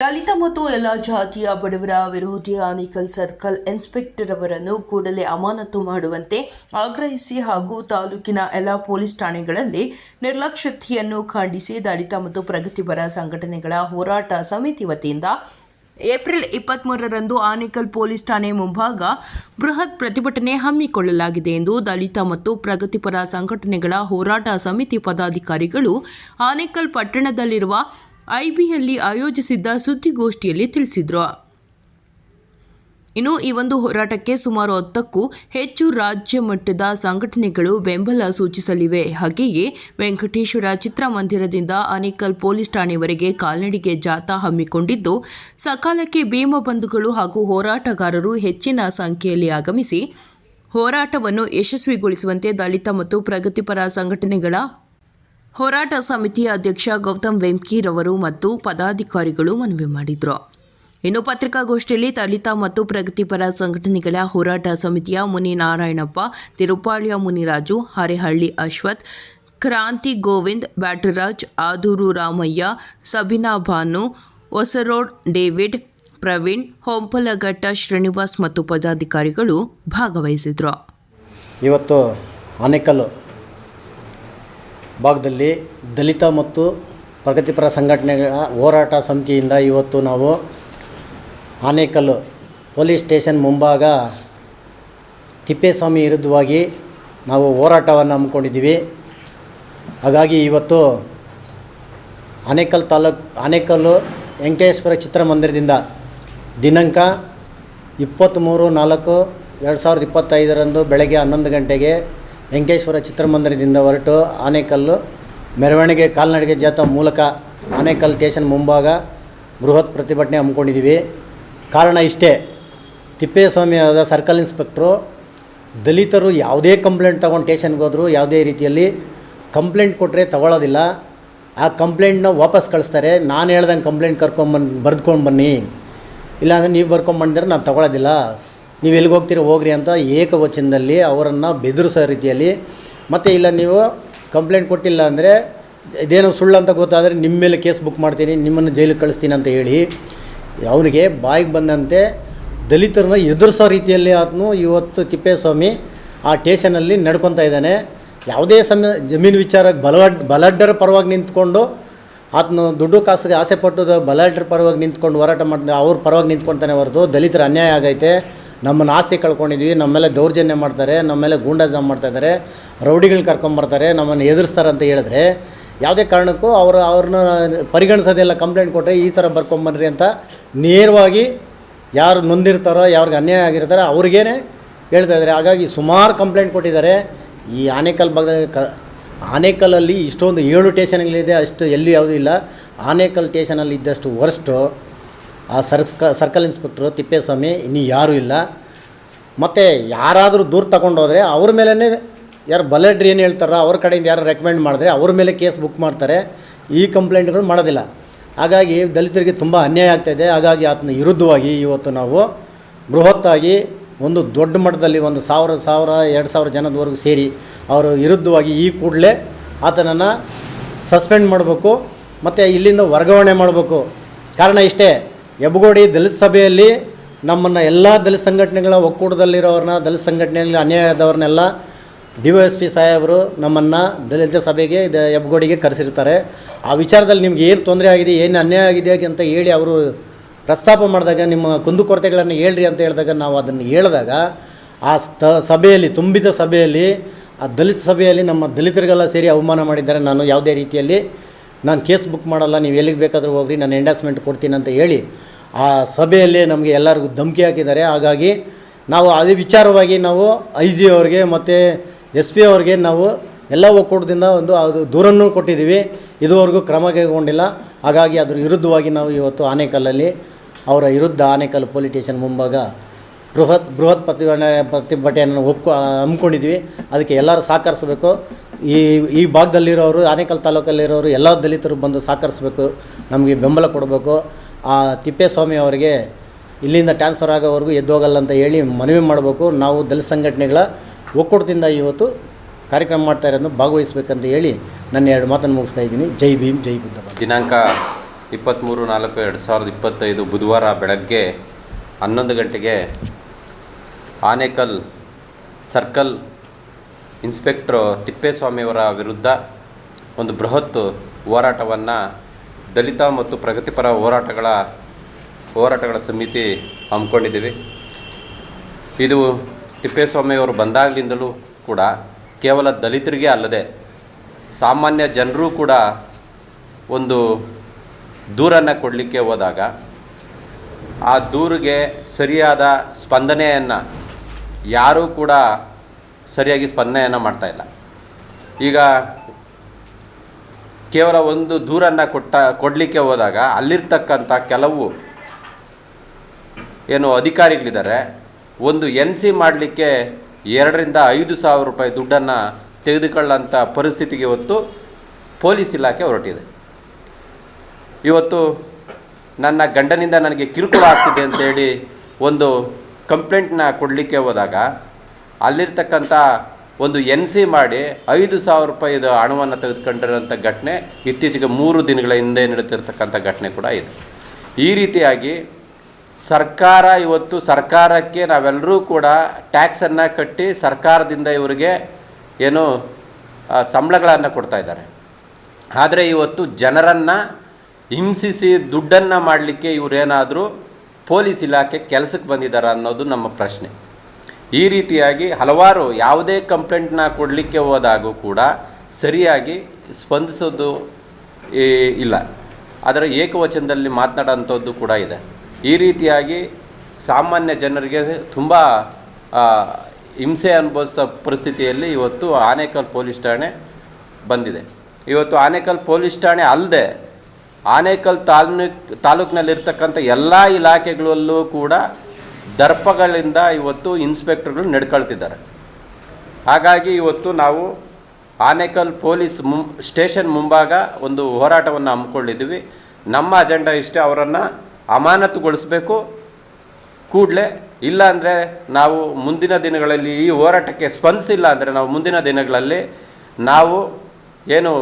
ದಲಿತ ಮತ್ತು ಎಲ್ಲ ಜಾತಿಯ ಬಡವರ ವಿರೋಧಿ ಆನೇಕಲ್ ಸರ್ಕಲ್ ಇನ್ಸ್ಪೆಕ್ಟರ್ ಅವರನ್ನು ಕೂಡಲೇ ಅಮಾನತು ಮಾಡುವಂತೆ ಆಗ್ರಹಿಸಿ ಹಾಗೂ ತಾಲೂಕಿನ ಎಲ್ಲ ಪೊಲೀಸ್ ಠಾಣೆಗಳಲ್ಲಿ ನಿರ್ಲಕ್ಷ್ಯತೆಯನ್ನು ಖಂಡಿಸಿ ದಲಿತ ಮತ್ತು ಪ್ರಗತಿಪರ ಸಂಘಟನೆಗಳ ಹೋರಾಟ ಸಮಿತಿ ವತಿಯಿಂದ ಏಪ್ರಿಲ್ ಇಪ್ಪತ್ತ್ಮೂರರಂದು ಆನೇಕಲ್ ಪೊಲೀಸ್ ಠಾಣೆ ಮುಂಭಾಗ ಬೃಹತ್ ಪ್ರತಿಭಟನೆ ಹಮ್ಮಿಕೊಳ್ಳಲಾಗಿದೆ ಎಂದು ದಲಿತ ಮತ್ತು ಪ್ರಗತಿಪರ ಸಂಘಟನೆಗಳ ಹೋರಾಟ ಸಮಿತಿ ಪದಾಧಿಕಾರಿಗಳು ಆನೇಕಲ್ ಪಟ್ಟಣದಲ್ಲಿರುವ ಐಬಿಯಲ್ಲಿ ಆಯೋಜಿಸಿದ್ದ ಸುದ್ದಿಗೋಷ್ಠಿಯಲ್ಲಿ ತಿಳಿಸಿದರು. ಇನ್ನು ಈ ಒಂದು ಹೋರಾಟಕ್ಕೆ ಸುಮಾರು ಹತ್ತಕ್ಕೂ ಹೆಚ್ಚು ರಾಜ್ಯ ಮಟ್ಟದ ಸಂಘಟನೆಗಳು ಬೆಂಬಲ ಸೂಚಿಸಲಿವೆ. ಹಾಗೆಯೇ ವೆಂಕಟೇಶ್ವರ ಚಿತ್ರಮಂದಿರದಿಂದ ಅನೇಕಲ್ ಪೊಲೀಸ್ ಠಾಣೆವರೆಗೆ ಕಾಲ್ನಡಿಗೆ ಜಾಥಾ ಹಮ್ಮಿಕೊಂಡಿದ್ದು, ಸಕಾಲಕ್ಕೆ ಭೀಮ ಬಂಧುಗಳು ಹಾಗೂ ಹೋರಾಟಗಾರರು ಹೆಚ್ಚಿನ ಸಂಖ್ಯೆಯಲ್ಲಿ ಆಗಮಿಸಿ ಹೋರಾಟವನ್ನು ಯಶಸ್ವಿಗೊಳಿಸುವಂತೆ ದಲಿತ ಮತ್ತು ಪ್ರಗತಿಪರ ಸಂಘಟನೆಗಳ ಹೋರಾಟ ಸಮಿತಿಯ ಅಧ್ಯಕ್ಷ ಗೌತಮ್ ವೆಂಕಿರವರು ಮತ್ತು ಪದಾಧಿಕಾರಿಗಳು ಮನವಿ ಮಾಡಿದರು. ಇನ್ನು ಪತ್ರಿಕಾಗೋಷ್ಠಿಯಲ್ಲಿ ದಲಿತ ಮತ್ತು ಪ್ರಗತಿಪರ ಸಂಘಟನೆಗಳ ಹೋರಾಟ ಸಮಿತಿಯ ಮುನಿ ನಾರಾಯಣಪ್ಪ ತಿರುಪಾಳ್ಯ ಮುನಿರಾಜು, ಹರಿಹಳ್ಳಿ ಅಶ್ವಥ್, ಕ್ರಾಂತಿ ಗೋವಿಂದ್, ಬ್ಯಾಟರಾಜ್, ಆದೂರು ರಾಮಯ್ಯ, ಸಬಿನಾ ಭಾನು, ಹೊಸರೋಡ್ ಡೇವಿಡ್, ಪ್ರವೀಣ್, ಹೊಂಪಲಘಟ್ಟ ಶ್ರೀನಿವಾಸ್ ಮತ್ತು ಪದಾಧಿಕಾರಿಗಳು ಭಾಗವಹಿಸಿದರು. ಇವತ್ತು ಆನೇಕಲ್ಲು ಭಾಗದಲ್ಲಿ ದಲಿತ ಮತ್ತು ಪ್ರಗತಿಪರ ಸಂಘಟನೆಗಳ ಹೋರಾಟ ಸಮಿತಿಯಿಂದ ಇವತ್ತು ನಾವು ಆನೇಕಲ್ಲು ಪೊಲೀಸ್ ಸ್ಟೇಷನ್ ಮುಂಭಾಗ ತಿಪ್ಪೇಸ್ವಾಮಿ ವಿರುದ್ಧವಾಗಿ ನಾವು ಹೋರಾಟವನ್ನು ಹಮ್ಮಿಕೊಂಡಿದ್ದೀವಿ. ಹಾಗಾಗಿ ಇವತ್ತು ಆನೇಕಲ್ ತಾಲೂಕು, ಆನೇಕಲ್ಲು ವೆಂಕಟೇಶ್ವರ ಚಿತ್ರಮಂದಿರದಿಂದ ದಿನಾಂಕ ಇಪ್ಪತ್ತ್ಮೂರು ನಾಲ್ಕು ಎರಡು ಸಾವಿರದ ಇಪ್ಪತ್ತೈದರಂದು ಬೆಳಗ್ಗೆ ಹನ್ನೊಂದು ಗಂಟೆಗೆ ವೆಂಕಟೇಶ್ವರ ಚಿತ್ರಮಂದಿರದಿಂದ ಹೊರಟು ಆನೇಕಲ್ಲು, ಮೆರವಣಿಗೆ ಕಾಲ್ನಡಿಗೆ ಜಾಥಾ ಮೂಲಕ ಆನೇಕಲ್ ಸ್ಟೇಷನ್ ಮುಂಭಾಗ ಬೃಹತ್ ಪ್ರತಿಭಟನೆ ಹಮ್ಮಿಕೊಂಡಿದ್ದೀವಿ. ಕಾರಣ ಇಷ್ಟೇ, ತಿಪ್ಪೇಸ್ವಾಮಿ ಆದ ಸರ್ಕಲ್ ಇನ್ಸ್ಪೆಕ್ಟ್ರು ದಲಿತರು ಯಾವುದೇ ಕಂಪ್ಲೇಂಟ್ ತೊಗೊಂಡು ಸ್ಟೇಷನ್ಗೆ ಹೋದರೂ, ಯಾವುದೇ ರೀತಿಯಲ್ಲಿ ಕಂಪ್ಲೇಂಟ್ ಕೊಟ್ಟರೆ ತಗೊಳ್ಳೋದಿಲ್ಲ ಆ ಕಂಪ್ಲೇಂಟ್ನ ವಾಪಸ್ ಕಳಿಸ್ತಾರೆ. ನಾನು ಹೇಳ್ದಂಗೆ ಕಂಪ್ಲೇಂಟ್ ಕರ್ಕೊಂಬಂದು ಬರೆದ್ಕೊಂಡು ಬನ್ನಿ. ಇಲ್ಲಾಂದರೆ ನೀವು ಬರ್ಕೊಂಬಂದಿದ್ರೆ ನಾನು ತಗೊಳ್ಳೋದಿಲ್ಲ ನೀವು ಎಲ್ಲಿಗೆ ಹೋಗ್ತೀರಿ ಹೋಗ್ರಿ ಅಂತ ಏಕವಚನದಲ್ಲಿ ಅವರನ್ನು ಬೆದರಿಸೋ ರೀತಿಯಲ್ಲಿ. ಮತ್ತು ಇಲ್ಲ ನೀವು ಕಂಪ್ಲೇಂಟ್ ಕೊಟ್ಟಿಲ್ಲ ಅಂದರೆ ಇದೇನೋ ಸುಳ್ಳು ಅಂತ ಗೊತ್ತಾದರೆ ನಿಮ್ಮ ಮೇಲೆ ಕೇಸ್ ಬುಕ್ ಮಾಡ್ತೀನಿ, ನಿಮ್ಮನ್ನು ಜೈಲಿಗೆ ಕಳಿಸ್ತೀನಿ ಅಂತ ಹೇಳಿ. ಅವನಿಗೆ ಬಾಯಿಗೆ ಬಂದಂತೆ ದಲಿತರನ್ನ ಎದುರಿಸೋ ರೀತಿಯಲ್ಲಿ ಆತನು ಇವತ್ತು ತಿಪ್ಪೇಸ್ವಾಮಿ ಆ ಟೇಷನಲ್ಲಿ ನಡ್ಕೊತಾ ಇದ್ದಾನೆ. ಯಾವುದೇ ಸಮ, ಜಮೀನು ವಿಚಾರಕ್ಕೆ ಬಲವಡ್ ಬಲಡ್ಡರ ಪರವಾಗಿ ನಿಂತ್ಕೊಂಡು ಆತನು ದುಡ್ಡು ಕಾಸಿಗೆ ಆಸೆ ಪಟ್ಟು ಬಲಡ್ಡರ ಪರವಾಗಿ ನಿಂತ್ಕೊಂಡು ಹೋರಾಟ ಮಾಡ್ತಾನೆ ಅವ್ರ ಪರವಾಗಿ ನಿಂತ್ಕೊಳ್ತಾನೆ ಹೊರತು ದಲಿತರ ಅನ್ಯಾಯ ಆಗೈತೆ. ನಮ್ಮನ್ನು ಆಸ್ತಿ ಕಳ್ಕೊಂಡಿದ್ವಿ, ನಮ್ಮ ಮೇಲೆ ದೌರ್ಜನ್ಯ ಮಾಡ್ತಾರೆ, ನಮ್ಮ ಮೇಲೆ ಗೂಂಡಾಜಾಮ್ ಮಾಡ್ತಾಯಿದ್ದಾರೆ ರೌಡಿಗಳನ್ನ ಕರ್ಕೊಂಬರ್ತಾರೆ ನಮ್ಮನ್ನು ಎದುರಿಸ್ತಾರೆ ಅಂತ ಹೇಳಿದ್ರೆ ಯಾವುದೇ ಕಾರಣಕ್ಕೂ ಅವರು ಅವ್ರನ್ನ ಪರಿಗಣಿಸೋದೆಲ್ಲ, ಕಂಪ್ಲೇಂಟ್ ಕೊಟ್ಟರೆ ಈ ಥರ ಬರ್ಕೊಂಬನ್ರಿ ಅಂತ ನೇರವಾಗಿ ಯಾರು ನೊಂದಿರ್ತಾರೋ ಯಾರಿಗೆ ಅನ್ಯಾಯ ಆಗಿರ್ತಾರೋ ಅವ್ರಿಗೇನೆ ಹೇಳ್ತಾ ಇದ್ದಾರೆ. ಹಾಗಾಗಿ ಸುಮಾರು ಕಂಪ್ಲೇಂಟ್ ಕೊಟ್ಟಿದ್ದಾರೆ. ಈ ಆನೇಕಲ್ ಭಾಗದಲ್ಲಿ ಕ ಆನೇಕಲ್ಲಲ್ಲಿ ಇಷ್ಟೊಂದು ಏಳು ಟೇಷನ್ಗಳಿದೆ ಅಷ್ಟು ಎಲ್ಲಿ ಯಾವುದೂ ಇಲ್ಲ. ಆನೇಕಲ್ ಟೇಷನಲ್ಲಿ ಇದ್ದಷ್ಟು ವರ್ಸ್ಟು ಆ ಸರ್ಕ್ಸ್ ಸರ್ಕಲ್ ಇನ್ಸ್ಪೆಕ್ಟ್ರು ತಿಪ್ಪೇಸ್ವಾಮಿ ಇನ್ನೂ ಯಾರೂ ಇಲ್ಲ. ಮತ್ತು ಯಾರಾದರೂ ದೂರು ತಗೊಂಡೋದ್ರೆ ಅವ್ರ ಮೇಲೇ ಯಾರು ಬಲಡ್ರಿ ಏನು ಹೇಳ್ತಾರೋ ಅವ್ರ ಕಡೆಯಿಂದ ಯಾರು ರೆಕಮೆಂಡ್ ಮಾಡಿದ್ರೆ ಅವ್ರ ಮೇಲೆ ಕೇಸ್ ಬುಕ್ ಮಾಡ್ತಾರೆ. ಈ ಕಂಪ್ಲೇಂಟ್ಗಳು ಮಾಡೋದಿಲ್ಲ. ಹಾಗಾಗಿ ದಲಿತರಿಗೆ ತುಂಬ ಅನ್ಯಾಯ ಆಗ್ತಾಯಿದೆ ಹಾಗಾಗಿ ಆತನ ವಿರುದ್ಧವಾಗಿ ಇವತ್ತು ನಾವು ಬೃಹತ್ತಾಗಿ ಒಂದು ದೊಡ್ಡ ಮಟ್ಟದಲ್ಲಿ ಒಂದು ಸಾವಿರ ಸಾವಿರ, ಎರಡು ಸಾವಿರ ಜನದವರೆಗೂ ಸೇರಿ ಅವರ ವಿರುದ್ಧವಾಗಿ ಈ ಕೂಡಲೇ ಆತನನ್ನು ಸಸ್ಪೆಂಡ್ ಮಾಡಬೇಕು. ಮತ್ತು ಇಲ್ಲಿಂದ ವರ್ಗಾವಣೆ ಮಾಡಬೇಕು. ಕಾರಣ ಇಷ್ಟೇ. ಹೆಬ್ಬಗೋಡಿ ದಲಿತ ಸಭೆಯಲ್ಲಿ ನಮ್ಮನ್ನು ಎಲ್ಲ ದಲಿತ ಸಂಘಟನೆಗಳ ಒಕ್ಕೂಟದಲ್ಲಿರೋರನ್ನ ದಲಿತ ಸಂಘಟನೆಯಲ್ಲಿ ಅನ್ಯಾಯ ಆದವ್ರನ್ನೆಲ್ಲ ಡಿ ವೈ ಎಸ್ ಪಿ ಸಾಹೇಬರು ನಮ್ಮನ್ನು ದಲಿತ ಸಭೆಗೆ ಇದು ಯಬ್ಗೋಡಿಗೆ ಕರೆಸಿರ್ತಾರೆ. ಆ ವಿಚಾರದಲ್ಲಿ ನಿಮ್ಗೆ ಏನು ತೊಂದರೆ ಆಗಿದೆ, ಏನು ಅನ್ಯಾಯ ಆಗಿದೆ ಅಂತ ಹೇಳಿ ಅವರು ಪ್ರಸ್ತಾಪ ಮಾಡಿದಾಗ, ನಿಮ್ಮ ಕುಂದುಕೊರತೆಗಳನ್ನು ಹೇಳ್ರಿ ಅಂತ ಹೇಳಿದಾಗ ನಾವು ಅದನ್ನು ಹೇಳಿದಾಗ, ಆ ಸ್ಥ ಸಭೆಯಲ್ಲಿ, ತುಂಬಿದ ಸಭೆಯಲ್ಲಿ, ಆ ದಲಿತ ಸಭೆಯಲ್ಲಿ ನಮ್ಮ ದಲಿತರಿಗೆಲ್ಲ ಸೇರಿ ಅವಮಾನ ಮಾಡಿದ್ದಾರೆ. ನಾನು ಯಾವುದೇ ರೀತಿಯಲ್ಲಿ ನಾನು ಕೇಸ್ ಬುಕ್ ಮಾಡಲ್ಲ, ನೀವು ಎಲ್ಲಿಗೆ ಬೇಕಾದರೂ ಹೋಗ್ರಿ, ನಾನು ಎಂಡಾಸ್ಮೆಂಟ್ ಕೊಡ್ತೀನಿ ಅಂತ ಹೇಳಿ ಆ ಸಭೆಯಲ್ಲೇ ನಮಗೆ ಎಲ್ಲರಿಗೂ ಧಮಕಿ ಹಾಕಿದ್ದಾರೆ. ಹಾಗಾಗಿ ನಾವು ಅದೇ ವಿಚಾರವಾಗಿ ನಾವು ಐ ಜಿ ಅವ್ರಿಗೆ ಮತ್ತು ಎಸ್ ಪಿ ಅವ್ರಿಗೆ ನಾವು ಎಲ್ಲ ಒಕ್ಕೂಟದಿಂದ ಒಂದು ಅದು ದೂರನ್ನು ಕೊಟ್ಟಿದ್ದೀವಿ. ಇದುವರೆಗೂ ಕ್ರಮ ಕೈಗೊಂಡಿಲ್ಲ. ಹಾಗಾಗಿ ಅದ್ರ ವಿರುದ್ಧವಾಗಿ ನಾವು ಇವತ್ತು ಆನೇಕಲ್ಲಲ್ಲಿ ಅವರ ವಿರುದ್ಧ ಆನೇಕಲ್ ಪೊಲೀಸ್ ಸ್ಟೇಷನ್ ಮುಂಭಾಗ ಬೃಹತ್ ಬೃಹತ್ ಪ್ರತಿಭಟನೆ, ಪ್ರತಿಭಟನೆಯನ್ನು ಒಪ್ಕೊ ಹಮ್ಮಿಕೊಂಡಿದ್ವಿ ಅದಕ್ಕೆ ಎಲ್ಲರೂ ಸಹಕರಿಸಬೇಕು. ಈ ಈ ಭಾಗದಲ್ಲಿರೋರು, ಆನೇಕಲ್ ತಾಲೂಕಲ್ಲಿರೋರು ಎಲ್ಲ ದಲಿತರು ಬಂದು ಸಹಕರಿಸಬೇಕು, ನಮಗೆ ಬೆಂಬಲ ಕೊಡಬೇಕು. ಆ ತಿಪ್ಪೇಸ್ವಾಮಿ ಅವರಿಗೆ ಇಲ್ಲಿಂದ ಟ್ರಾನ್ಸ್ಫರ್ ಆಗೋವರೆಗೂ ಎದ್ದೋಗಲ್ಲ ಅಂತ ಹೇಳಿ ಮನವಿ ಮಾಡಬೇಕು. ನಾವು ದಲಿತ ಸಂಘಟನೆಗಳ ಒಕ್ಕೂಟದಿಂದ ಇವತ್ತು ಕಾರ್ಯಕ್ರಮ ಮಾಡ್ತಾ ಇರೋದನ್ನು ಭಾಗವಹಿಸ್ಬೇಕಂತ ಹೇಳಿ ನನ್ನ ಎರಡು ಮಾತನ್ನು ಮುಗಿಸ್ತಾ ಇದ್ದೀನಿ. ಜೈ ಭೀಮ್, ಜೈ ಬುದ್ಧ ದಿನಾಂಕ ಇಪ್ಪತ್ತ್ಮೂರು ನಾಲ್ಕು ಎರಡು ಸಾವಿರದ ಇಪ್ಪತ್ತೈದು ಬುಧವಾರ ಬೆಳಗ್ಗೆ ಹನ್ನೊಂದು ಗಂಟೆಗೆ ಆನೇಕಲ್ ಸರ್ಕಲ್ ಇನ್ಸ್ಪೆಕ್ಟ್ರು ತಿಪ್ಪೇಸ್ವಾಮಿಯವರ ವಿರುದ್ಧ ಒಂದು ಬೃಹತ್ ಹೋರಾಟವನ್ನು ದಲಿತ ಮತ್ತು ಪ್ರಗತಿಪರ ಹೋರಾಟಗಳ ಹೋರಾಟಗಳ ಸಮಿತಿ ಹಮ್ಮಿಕೊಂಡಿದ್ದೀವಿ. ಇದು ತಿಪ್ಪೇಸ್ವಾಮಿಯವರು ಬಂದಾಗಲಿಂದಲೂ ಕೂಡ ಕೇವಲ ದಲಿತರಿಗೆ ಅಲ್ಲದೆ ಸಾಮಾನ್ಯ ಜನರೂ ಕೂಡ ಒಂದು ದೂರನ್ನು ಕೊಡಲಿಕ್ಕೆ ಹೋದಾಗ ಆ ದೂರಿಗೆ ಸರಿಯಾದ ಸ್ಪಂದನೆಯನ್ನು ಯಾರೂ ಕೂಡ ಸರಿಯಾಗಿ ಸ್ಪಂದನೆಯನ್ನು ಮಾಡ್ತಾಯಿಲ್ಲ ಈಗ ಕೇವಲ ಒಂದು ದೂರನ್ನು ಕೊಟ್ಟ, ಕೊಡಲಿಕ್ಕೆ ಹೋದಾಗ ಅಲ್ಲಿರ್ತಕ್ಕಂಥ ಕೆಲವು ಏನು ಅಧಿಕಾರಿಗಳಿದ್ದಾರೆ, ಒಂದು ಎನ್ ಸಿ ಮಾಡಲಿಕ್ಕೆ ಎರಡರಿಂದ ಐದು ಸಾವಿರ ರೂಪಾಯಿ ದುಡ್ಡನ್ನು ತೆಗೆದುಕೊಳ್ಳೋಂಥ ಪರಿಸ್ಥಿತಿಗೆ ಇವತ್ತು ಪೊಲೀಸ್ ಇಲಾಖೆ ಹೊರಟಿದೆ. ಇವತ್ತು ನನ್ನ ಗಂಡನಿಂದ ನನಗೆ ಕಿರುಕುಳ ಆಗ್ತಿದೆ ಅಂತೇಳಿ ಒಂದು ಕಂಪ್ಲೇಂಟ್ನ ಕೊಡಲಿಕ್ಕೆ ಹೋದಾಗ ಅಲ್ಲಿರ್ತಕ್ಕಂಥ ಒಂದು ಎನ್ ಸಿ ಮಾಡಿ ಐದು ಸಾವಿರ ರೂಪಾಯಿದ ಹಣವನ್ನು ತೆಗೆದುಕೊಂಡಿರೋಂಥ ಘಟನೆ ಇತ್ತೀಚೆಗೆ ಮೂರು ದಿನಗಳ ಹಿಂದೆ ನಡೀತಿರ್ತಕ್ಕಂಥ ಘಟನೆ ಕೂಡ ಇದೆ. ಈ ರೀತಿಯಾಗಿ ಸರ್ಕಾರ ಇವತ್ತು ಸರ್ಕಾರಕ್ಕೆ ನಾವೆಲ್ಲರೂ ಕೂಡ ಟ್ಯಾಕ್ಸನ್ನು ಕಟ್ಟಿ ಸರ್ಕಾರದಿಂದ ಇವರಿಗೆ ಏನು ಸಂಬಳಗಳನ್ನು ಕೊಡ್ತಾ ಇದ್ದಾರೆ. ಆದರೆ ಇವತ್ತು ಜನರನ್ನು ಹಿಂಸಿಸಿ ದುಡ್ಡನ್ನು ಮಾಡಲಿಕ್ಕೆ ಇವರೇನಾದರೂ ಪೊಲೀಸ್ ಇಲಾಖೆ ಕೆಲಸಕ್ಕೆ ಬಂದಿದ್ದಾರೆ ಅನ್ನೋದು ನಮ್ಮ ಪ್ರಶ್ನೆ. ಈ ರೀತಿಯಾಗಿ ಹಲವಾರು ಯಾವುದೇ ಕಂಪ್ಲೇಂಟ್ನ ಕೊಡಲಿಕ್ಕೆ ಹೋದಾಗೂ ಕೂಡ ಸರಿಯಾಗಿ ಸ್ಪಂದಿಸೋದು ಇಲ್ಲ. ಅದರ ಏಕವಚನದಲ್ಲಿ ಮಾತನಾಡೋಂಥದ್ದು ಕೂಡ ಇದೆ. ಈ ರೀತಿಯಾಗಿ ಸಾಮಾನ್ಯ ಜನರಿಗೆ ತುಂಬ ಹಿಂಸೆ ಅನುಭವಿಸಿದ ಪರಿಸ್ಥಿತಿಯಲ್ಲಿ ಇವತ್ತು ಆನೇಕಲ್ ಪೊಲೀಸ್ ಠಾಣೆ ಬಂದಿದೆ. ಇವತ್ತು ಆನೇಕಲ್ ಪೊಲೀಸ್ ಠಾಣೆ ಅಲ್ಲದೆ ಆನೇಕಲ್ ತಾಲೂಕ್, ತಾಲೂಕಿನಲ್ಲಿರ್ತಕ್ಕಂಥ ಎಲ್ಲ ಇಲಾಖೆಗಳಲ್ಲೂ ಕೂಡ ದರ್ಪಗಳಿಂದ ಇವತ್ತು ಇನ್ಸ್ಪೆಕ್ಟರ್ಗಳು ನಡ್ಕೊಳ್ತಿದ್ದಾರೆ. ಹಾಗಾಗಿ ಇವತ್ತು ನಾವು ಆನೇಕಲ್ ಪೊಲೀಸ್ ಮುಂ ಸ್ಟೇಷನ್ ಮುಂಭಾಗ ಒಂದು ಹೋರಾಟವನ್ನು ಹಮ್ಮಿಕೊಂಡಿದ್ದೀವಿ. ನಮ್ಮ ಅಜೆಂಡಾ ಇಷ್ಟೇ ಅವರನ್ನು ಅಮಾನತುಗೊಳಿಸಬೇಕು. ಕೂಡಲೇ ಇಲ್ಲಾಂದರೆ ನಾವು ಮುಂದಿನ ದಿನಗಳಲ್ಲಿ ಈ ಹೋರಾಟಕ್ಕೆ ಸ್ಪಂದಿಸಿಲ್ಲ ಅಂದರೆ ನಾವು ಮುಂದಿನ ದಿನಗಳಲ್ಲಿ ನಾವು ಏನು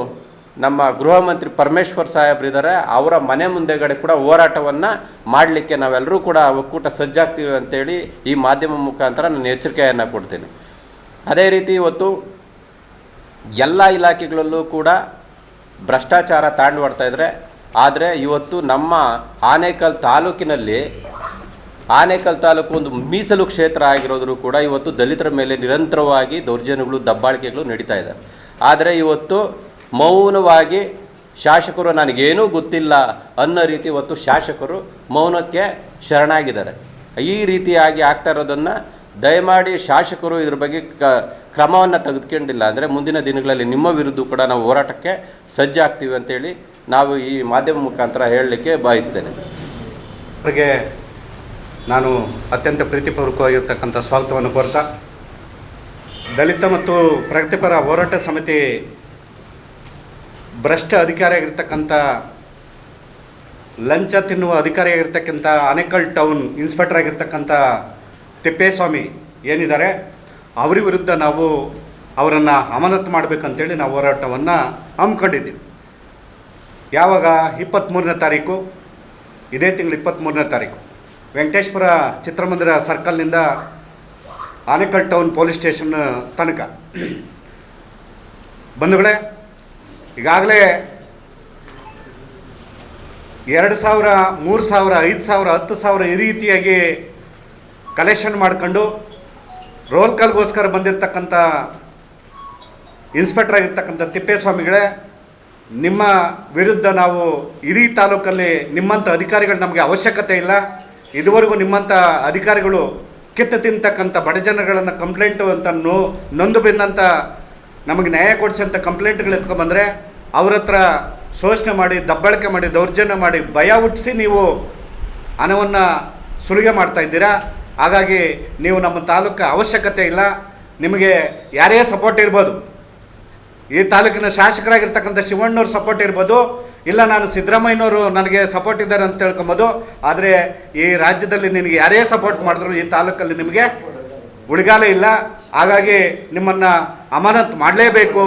ನಮ್ಮ ಗೃಹ ಮಂತ್ರಿ ಪರಮೇಶ್ವರ್ ಸಾಹೇಬ್ರಿದ್ದಾರೆ ಅವರ ಮನೆ ಮುಂದೆಗಡೆ ಕೂಡ ಹೋರಾಟವನ್ನು ಮಾಡಲಿಕ್ಕೆ ನಾವೆಲ್ಲರೂ ಕೂಡ ಒಕ್ಕೂಟ ಸಜ್ಜಾಗ್ತೀವಿ ಅಂತೇಳಿ ಈ ಮಾಧ್ಯಮ ಮುಖಾಂತರ ನಾನು ಎಚ್ಚರಿಕೆಯನ್ನು ಕೊಡ್ತೀನಿ. ಅದೇ ರೀತಿ ಇವತ್ತು ಎಲ್ಲ ಇಲಾಖೆಗಳಲ್ಲೂ ಕೂಡ ಭ್ರಷ್ಟಾಚಾರ ತಾಂಡು ಬರ್ತಾ ಇದ್ದಾರೆ ಆದರೆ ಇವತ್ತು ನಮ್ಮ ಆನೇಕಲ್ ತಾಲೂಕಿನಲ್ಲಿ, ಆನೇಕಲ್ ತಾಲೂಕು ಒಂದು ಮೀಸಲು ಕ್ಷೇತ್ರ ಆಗಿರೋದ್ರೂ ಕೂಡ ಇವತ್ತು ದಲಿತರ ಮೇಲೆ ನಿರಂತರವಾಗಿ ದೌರ್ಜನ್ಯಗಳು, ದಬ್ಬಾಳಿಕೆಗಳು ನಡೀತಾ ಇದೆ. ಆದರೆ ಇವತ್ತು ಮೌನವಾಗಿ ಶಾಸಕರು ನನಗೇನೂ ಗೊತ್ತಿಲ್ಲ ಅನ್ನೋ ರೀತಿ ಇವತ್ತು ಶಾಸಕರು ಮೌನಕ್ಕೆ ಶರಣಾಗಿದ್ದಾರೆ. ಈ ರೀತಿಯಾಗಿ ಆಗ್ತಾ ಇರೋದನ್ನು ದಯಮಾಡಿ ಶಾಸಕರು ಇದ್ರ ಬಗ್ಗೆ ಕ, ಕ್ರಮವನ್ನು ತೆಗೆದುಕೊಂಡಿಲ್ಲ. ಅಂದರೆ ಮುಂದಿನ ದಿನಗಳಲ್ಲಿ ನಿಮ್ಮ ವಿರುದ್ಧ ಕೂಡ ನಾವು ಹೋರಾಟಕ್ಕೆ ಸಜ್ಜಾಗ್ತೀವಿ ಅಂತೇಳಿ ನಾವು ಈ ಮಾಧ್ಯಮ ಮುಖಾಂತರ ಹೇಳಲಿಕ್ಕೆ ಬಯಸ್ತೇನೆ. ಅವರಿಗೆ ನಾನು ಅತ್ಯಂತ ಪ್ರೀತಿಪೂರ್ವಕವಾಗಿರ್ತಕ್ಕಂಥ ಸ್ವಾಗತವನ್ನು ಕೋರ್ತಾ, ದಲಿತ ಮತ್ತು ಪ್ರಗತಿಪರ ಹೋರಾಟ ಸಮಿತಿ ಭ್ರಷ್ಟ ಅಧಿಕಾರಿಯಾಗಿರ್ತಕ್ಕಂಥ, ಲಂಚ ತಿನ್ನುವ ಅಧಿಕಾರಿಯಾಗಿರ್ತಕ್ಕಂಥ ಆನೇಕಲ್ ಟೌನ್ ಇನ್ಸ್ಪೆಕ್ಟರ್ ಆಗಿರ್ತಕ್ಕಂಥ ತಿಪ್ಪೇಸ್ವಾಮಿ ಏನಿದ್ದಾರೆ, ಅವರ ವಿರುದ್ಧ ನಾವು ಅವರನ್ನು ಅಮಾನತು ಮಾಡಬೇಕಂತೇಳಿ ನಾವು ಹೋರಾಟವನ್ನು ಹಮ್ಮಿಕೊಂಡಿದ್ದೀವಿ. ಯಾವಾಗ? ಇಪ್ಪತ್ತ್ಮೂರನೇ ತಾರೀಕು. ಇದೇ ತಿಂಗಳು ಇಪ್ಪತ್ತ್ಮೂರನೇ ತಾರೀಕು. ವೆಂಕಟೇಶ್ವರ ಚಿತ್ರಮಂದಿರ ಸರ್ಕಲ್ನಿಂದ ಆನೇಕಲ್ ಟೌನ್ ಪೊಲೀಸ್ ಸ್ಟೇಷನ್ ತನಕ. ಬಂಧುಗಳೇ ಈಗಾಗಲೇ ಎರಡು ಸಾವಿರ, ಮೂರು ಸಾವಿರ, ಐದು ಸಾವಿರ, ಹತ್ತು ಸಾವಿರ ಈ ರೀತಿಯಾಗಿ ಕಲೆಕ್ಷನ್ ಮಾಡ್ಕೊಂಡು ರೋಲ್ ಕಾಲ್ಗೋಸ್ಕರ ಬಂದಿರತಕ್ಕಂಥ ಇನ್ಸ್ಪೆಕ್ಟರ್ ಆಗಿರ್ತಕ್ಕಂಥ ತಿಪ್ಪೇಸ್ವಾಮಿಗಳೇ, ನಿಮ್ಮ ವಿರುದ್ಧ ನಾವು ಇಡೀ ತಾಲೂಕಲ್ಲಿ ನಿಮ್ಮಂಥ ಅಧಿಕಾರಿಗಳು ನಮಗೆ ಅವಶ್ಯಕತೆ ಇಲ್ಲ. ಇದುವರೆಗೂ ನಿಮ್ಮಂಥ ಅಧಿಕಾರಿಗಳು ಕಿತ್ತು ತಿಂತಕ್ಕಂಥ ಬಡ ಜನಗಳನ್ನು ಕಂಪ್ಲೇಂಟು ಅಂತ ನೋ ನೊಂದು ಬೆನ್ನಂತ ನಮಗೆ ನ್ಯಾಯ ಕೊಡಿಸೋಂಥ ಕಂಪ್ಲೇಂಟ್ಗಳು ಎತ್ಕೊಂಬಂದರೆ ಅವ್ರ ಹತ್ರ ಶೋಷಣೆ ಮಾಡಿ, ದಬ್ಬಾಳಿಕೆ ಮಾಡಿ, ದೌರ್ಜನ್ಯ ಮಾಡಿ ಭಯ ಹುಟ್ಟಿಸಿ ನೀವು ಹಣವನ್ನು ಸುಲಿಗೆ ಮಾಡ್ತಾ ಇದ್ದೀರಾ? ಹಾಗಾಗಿ ನೀವು ನಮ್ಮ ತಾಲೂಕು ಅವಶ್ಯಕತೆ ಇಲ್ಲ. ನಿಮಗೆ ಯಾರೇ ಸಪೋರ್ಟ್ ಇರ್ಬೋದು. ಈ ತಾಲೂಕಿನ ಶಾಸಕರಾಗಿರ್ತಕ್ಕಂಥ ಶಿವಣ್ಣವ್ರ ಸಪೋರ್ಟ್ ಇರ್ಬೋದು. ಇಲ್ಲ ನಾನು ಸಿದ್ದರಾಮಯ್ಯನವರು ನನಗೆ ಸಪೋರ್ಟ್ ಇದ್ದಾರೆ ಅಂತ ತಿಳ್ಕೊಬೋದು. ಆದರೆ ಈ ರಾಜ್ಯದಲ್ಲಿ ನಿನಗೆ ಯಾರೇ ಸಪೋರ್ಟ್ ಮಾಡಿದ್ರು ಈ ತಾಲೂಕಲ್ಲಿ ನಿಮಗೆ ಉಳಿಗಾಲ ಇಲ್ಲ. ಹಾಗಾಗಿ ನಿಮ್ಮನ್ನು ಅಮಾನತ್ ಮಾಡಲೇಬೇಕು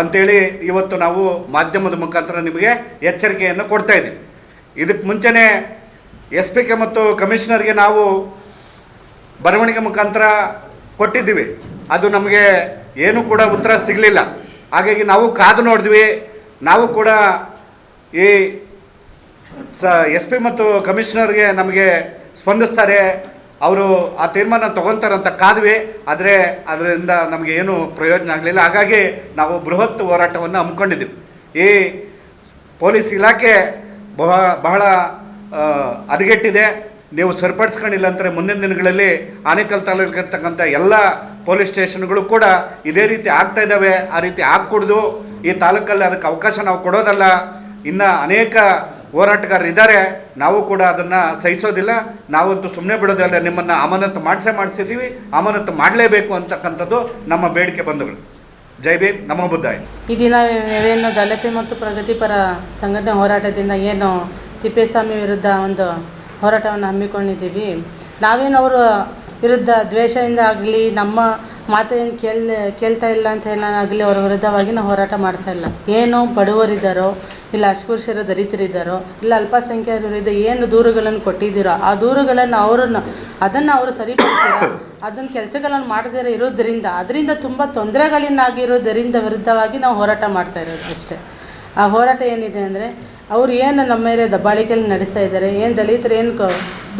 ಅಂತೇಳಿ ಇವತ್ತು ನಾವು ಮಾಧ್ಯಮದ ಮುಖಾಂತರ ನಿಮಗೆ ಎಚ್ಚರಿಕೆಯನ್ನು ಕೊಡ್ತಾ ಇದ್ದೀವಿ. ಇದಕ್ಕೆ ಮುಂಚೆನೇ ಎಸ್ ಪಿ ಕೆ ಮತ್ತು ಕಮಿಷನರ್ಗೆ ನಾವು ಬರವಣಿಗೆ ಮುಖಾಂತರ ಕೊಟ್ಟಿದ್ದೀವಿ. ಅದು ನಮಗೆ ಏನೂ ಕೂಡ ಉತ್ತರ ಸಿಗಲಿಲ್ಲ. ಹಾಗಾಗಿ ನಾವು ಕಾದು ನೋಡಿದ್ವಿ. ನಾವು ಕೂಡ ಈ ಸ ಎಸ್ ಪಿ ಮತ್ತು ಕಮಿಷನರ್ಗೆ ನಮಗೆ ಸ್ಪಂದಿಸ್ತಾರೆ. ಅವರು ಆ ತೀರ್ಮಾನ ತಗೊಳ್ತಾರಂತ ಕಾದ್ವಿ, ಆದರೆ ಅದರಿಂದ ನಮಗೆ ಏನು ಪ್ರಯೋಜನ ಆಗಲಿಲ್ಲ. ಹಾಗಾಗಿ ನಾವು ಬೃಹತ್ ಹೋರಾಟವನ್ನು ಹಮ್ಮಿಕೊಂಡಿದ್ದೀವಿ. ಈ ಪೊಲೀಸ್ ಇಲಾಖೆ ಬಹ, ಬಹಳ ಹದಗೆಟ್ಟಿದೆ. ನೀವು ಸರಿಪಡಿಸ್ಕೊಂಡಿಲ್ಲ ಅಂದರೆ ಮುಂದಿನ ದಿನಗಳಲ್ಲಿ ಆನೇಕಲ್ ತಾಲೂಕಿರ್ತಕ್ಕಂಥ ಎಲ್ಲ ಪೊಲೀಸ್ ಸ್ಟೇಷನ್ಗಳು ಕೂಡ ಇದೇ ರೀತಿ ಆಗ್ತಾ ಇದ್ದಾವೆ. ಆ ರೀತಿ ಆಗ್ಕೂಡ್ದು. ಈ ತಾಲೂಕಲ್ಲಿ ಅದಕ್ಕೆ ಅವಕಾಶ ನಾವು ಕೊಡೋದಲ್ಲ. ಇನ್ನು ಅನೇಕ ಹೋರಾಟಗಾರರು ಇದ್ದಾರೆ, ನಾವು ಕೂಡ ಅದನ್ನು ಸಹಿಸೋದಿಲ್ಲ. ನಾವಂತೂ ಸುಮ್ಮನೆ ಬಿಡೋದಿಲ್ಲ ನಿಮ್ಮನ್ನು ಅಮಾನತ್ತು ಮಾಡಿಸೇ ಮಾಡಿಸಿದ್ದೀವಿ ಅಮಾನತ್ತು ಮಾಡಲೇಬೇಕು ಅಂತಕ್ಕಂಥದ್ದು ನಮ್ಮ ಬೇಡಿಕೆ ಬಂಧುಗಳು. ಜೈ ಭೀಮ್ ನಮ್ಮ ಬುದ್ಧಾಯ್. ಈ ದಿನ ಏನು ದಲಿತ ಮತ್ತು ಪ್ರಗತಿಪರ ಸಂಘಟನೆ ಹೋರಾಟದಿಂದ ಏನು ತಿಪ್ಪೇಸ್ವಾಮಿ ವಿರುದ್ಧ ಒಂದು ಹೋರಾಟವನ್ನು ಹಮ್ಮಿಕೊಂಡಿದ್ದೀವಿ. ನಾವೇನು ಅವರ ವಿರುದ್ಧ ದ್ವೇಷದಿಂದ ಆಗಲಿ, ನಮ್ಮ ಮಾತು ಏನು ಕೇಳ್, ಕೇಳ್ತಾ ಇಲ್ಲ ಅಂತ ಏನಾಗಲಿ ಅವರ ವಿರುದ್ಧವಾಗಿ ನಾವು ಹೋರಾಟ ಮಾಡ್ತಾ ಇಲ್ಲ. ಏನು ಬಡವರಿದ್ದಾರೋ ಇಲ್ಲ ಅಸ್ಪೃಶ್ಯರು ದಲಿತರಿದ್ದಾರೋ ಇಲ್ಲ ಅಲ್ಪಸಂಖ್ಯಾತರಿದ್ದ ಏನು ದೂರುಗಳನ್ನು ಕೊಟ್ಟಿದ್ದೀರೋ ಆ ದೂರುಗಳನ್ನು ಅವರನ್ನು ಅದನ್ನು ಅವರು ಸರಿಪಡಿಸಿರ ಅದನ್ನ ಕೆಲಸಗಳನ್ನು ಮಾಡದೇ ಇರೋದರಿಂದ, ಅದರಿಂದ ತುಂಬ ತೊಂದರೆಗಳನ್ನಾಗಿರೋದರಿಂದ ವಿರುದ್ಧವಾಗಿ ನಾವು ಹೋರಾಟ ಮಾಡ್ತಾ ಇರೋದು ಅಷ್ಟೇ. ಆ ಹೋರಾಟ ಏನಿದೆ ಅಂದರೆ, ಅವ್ರು ಏನು ನಮ್ಮ ಮೇಲೆ ದಬ್ಬಾಳಿಕೆಯಲ್ಲಿ ನಡೆಸ್ತಾ ಇದ್ದಾರೆ, ಏನು ದಲಿತರು ಏನು